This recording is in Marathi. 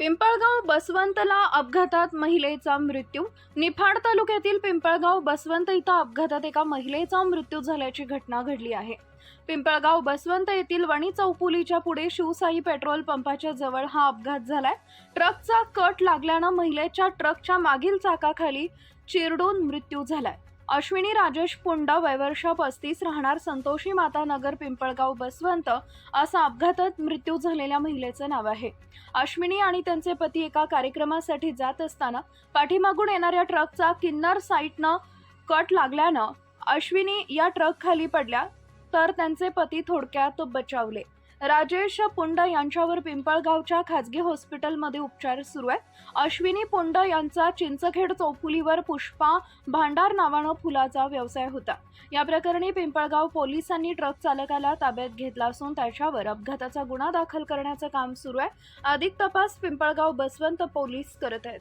पिंपळगाव बसवंतला अपघातात महिलेचा मृत्यू. निफाड तालुक्यातील पिंपळगाव बसवंत इथं अपघातात एका महिलेचा मृत्यू झाल्याची घटना घडली आहे. पिंपळगाव बसवंत येथील वणी चौपुलीच्या पुढे शिवसाई पेट्रोल पंपाच्या जवळ हा अपघात झालाय. ट्रकचा कट लागल्यानं महिलेच्या ट्रकच्या मागील चाकाखाली चिरडून मृत्यू झालाय. अश्विनी राजेश पुंड वयवर्ष पस्तीस राहणार संतोषी माता नगर पिंपळगाव बसवंत असा अपघातात मृत्यू झालेल्या महिलेचं नाव आहे. अश्विनी आणि त्यांचे पती एका कार्यक्रमासाठी जात असताना पाठीमागून येणाऱ्या ट्रकचा किन्नर साईटनं कट लागल्यानं अश्विनी या ट्रक खाली पडल्या तर त्यांचे पती थोडक्यात बचावले. राजेश पुंड यांच्यावर पिंपळगावच्या खाजगी हॉस्पिटलमध्ये उपचार सुरू आहेत. अश्विनी पुंड यांचा चिंचखेड चौफुलीवर पुष्पा भांडार नावानं फुलाचा व्यवसाय होता. या प्रकरणी पिंपळगाव पोलिसांनी ट्रक चालकाला ताब्यात घेतला असून त्याच्यावर अपघाताचा गुन्हा दाखल करण्याचं काम सुरू आहे. अधिक तपास पिंपळगाव बसवंत पोलीस करत आहेत.